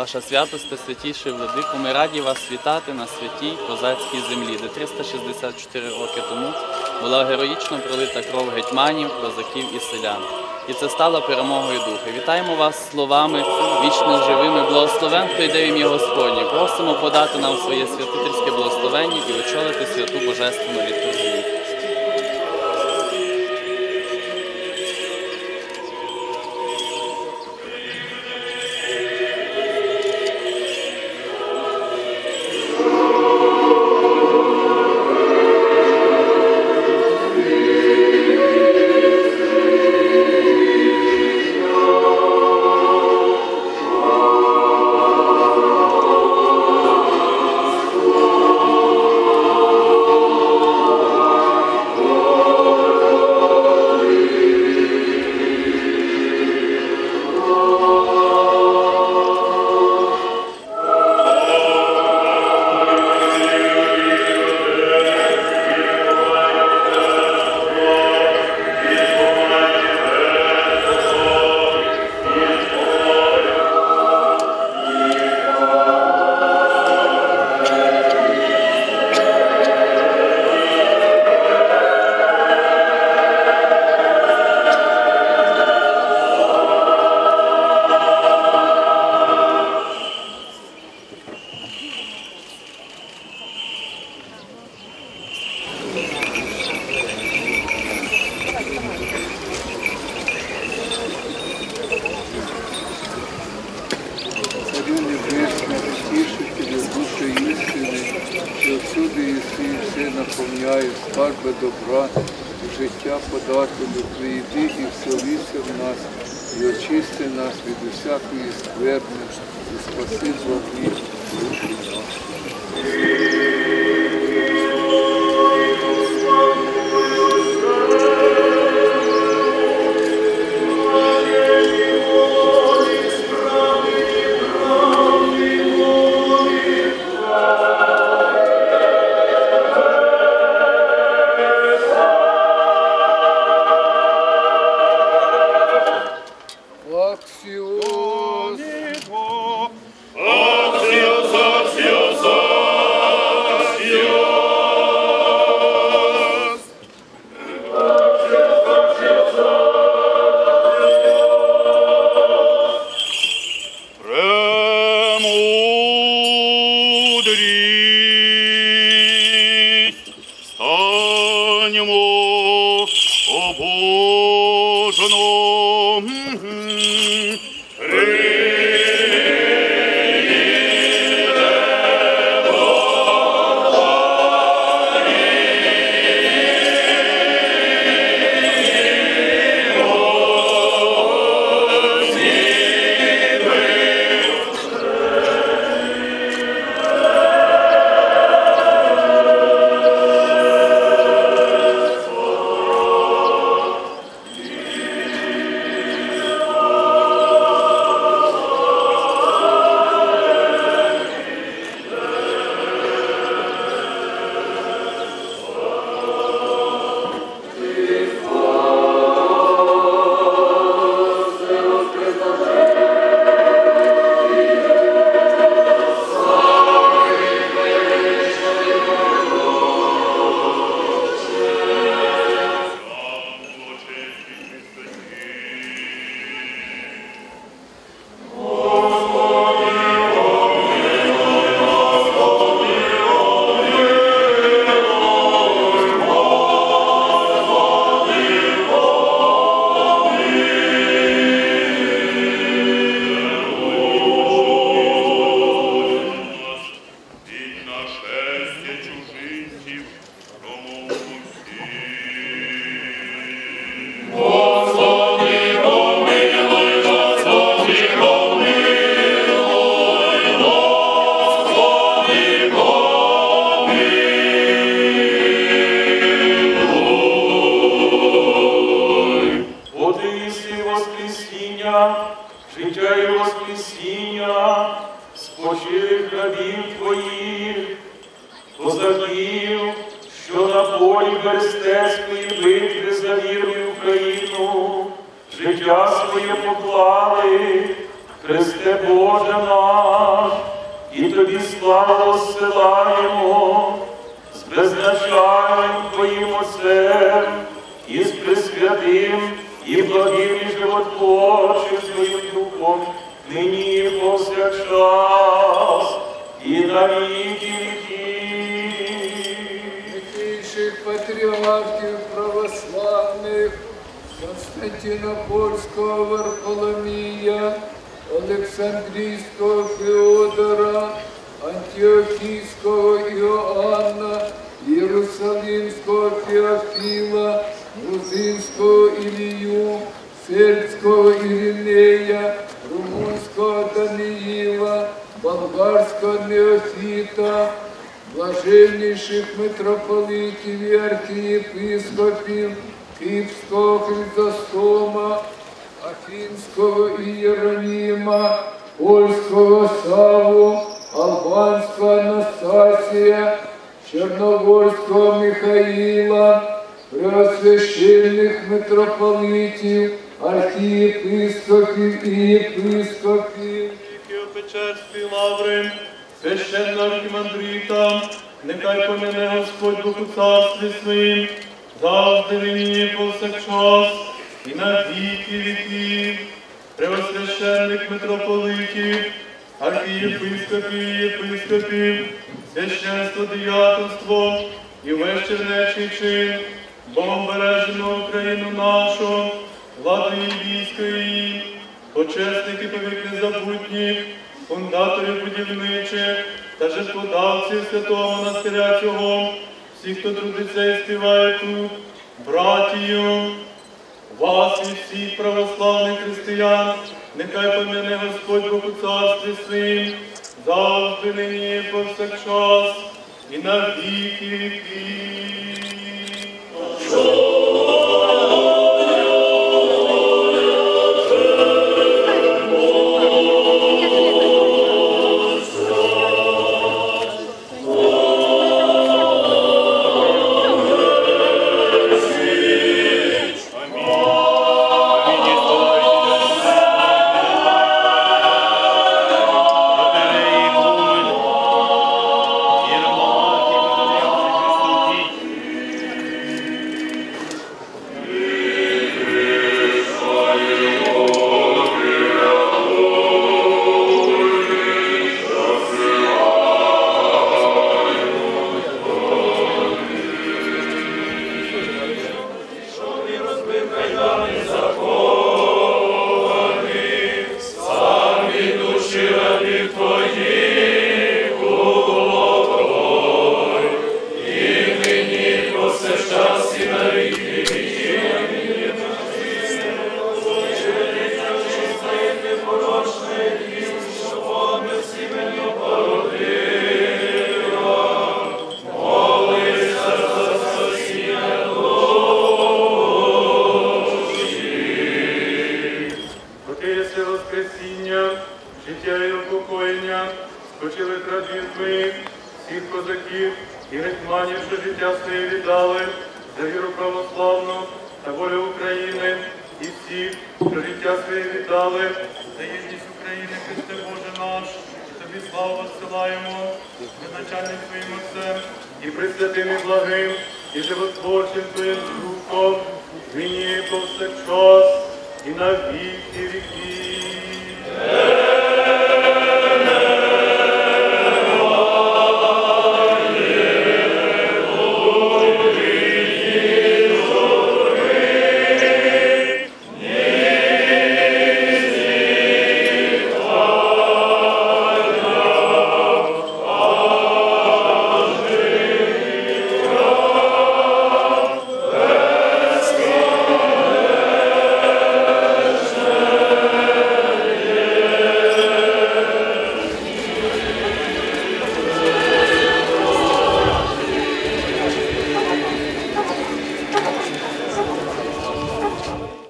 Ваша святосте, святіший владику, ми раді вас вітати на святій козацькій землі, де 364 роки тому була героїчно пролита кров гетьманів, козаків і селян. І це стало перемогою духа. Вітаємо вас словами вічно живими. Благословен хто йде ім'я Господнє. Просимо подати нам своє святительське благословення і очолити святу божественну літургію. Все наповняє, скарби добра, життя подателю, прийди і вселися в нас, і очисти нас від усякої скверни, і спаси зловні козаків, що на полі Берестецької битви за віру Україну, життя своє поклали, Христе Боже наш, і тобі славу зсилаємо з безначальним Твоїм Отцем, і з пресвятим і благим і животворчим Твоїм Духом, нині повсякчас, і на патріархів православних, Константинопольського Варфоломія, Олександрійського Феодора, Антіохійського Іоанна, Єрусалимського Феофіла, Грузинського Ілію, Сельського Іринея, Румунського Даниїла, Болгарського Неофіта, блаженніших митрополитів і архієпископів Київського Хризостома, Афінського Ієроніма, Польського Саву, Албанського Анастасія, Чорногорського Михаїла, преосвященних митрополитів, архієпископів і єпископів, Печерської лаври, священного архімандрита, нехай поміне Господь Дух у царстві своїм, завжди нині повсякчас, і на віки віків, преосвященних митрополитів, архієпископів єпископів, священство, дияконство і весь чернечий чин, Богом бережену Україну нашу, влади і військо її, почесних і повік незабутніх, фундаторів будівничих та жертводавців святого монастиря цього, всіх, хто трудиться і співає тут, братію, вас і всіх православних християн, нехай пом'яне Господь Бог у царстві своїм, завжди нині повсякчас, і на віки віків. Покиється Воскресіння, життя і упокоєння, спочили рабів твоїх, всіх козаків і гетьманів, що життя своє віддали, за віру православну та волю України, і всіх, що життя своє віддали, за єдність України, Христе Боже наш, тобі славу посилаємо, визначальним своїм Отцем, і присвятим і благим, і животворчим Твоїм Духом, нині повсякчас, і на віки віків.